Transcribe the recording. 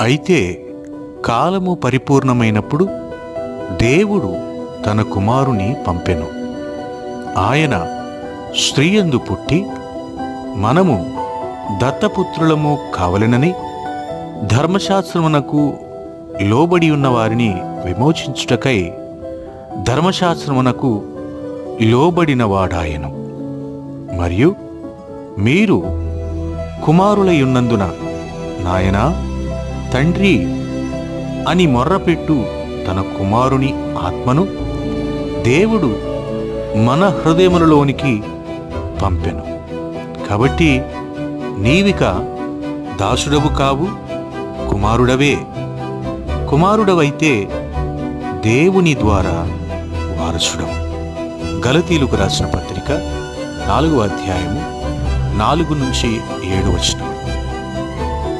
అయితే కాలము పరిపూర్ణమైనప్పుడు దేవుడు తన కుమారుని పంపెను. ఆయన స్త్రీయందు పుట్టి మనము దత్తపుత్రులము కావలెనని ధర్మశాస్త్రమునకు లోబడి ఉన్న వారిని విమోచించుటకై ధర్మశాస్త్రమునకు లోబడినవాడాయను మరియు మీరు కుమారులై ఉన్నందున నాయనా తండ్రి అని మొర్రపెట్టు తన కుమారుని ఆత్మను దేవుడు మన హృదయములలోనికి పంపెను. కాబట్టి నీవిక దాసుడవు కావు కుమారుడవే. కుమారుడవైతే దేవుని ద్వారా వారసుడవు. గలతీలకు రాసిన పత్రిక నాలుగు అధ్యాయము నాలుగు నుంచి ఏడు వచనం.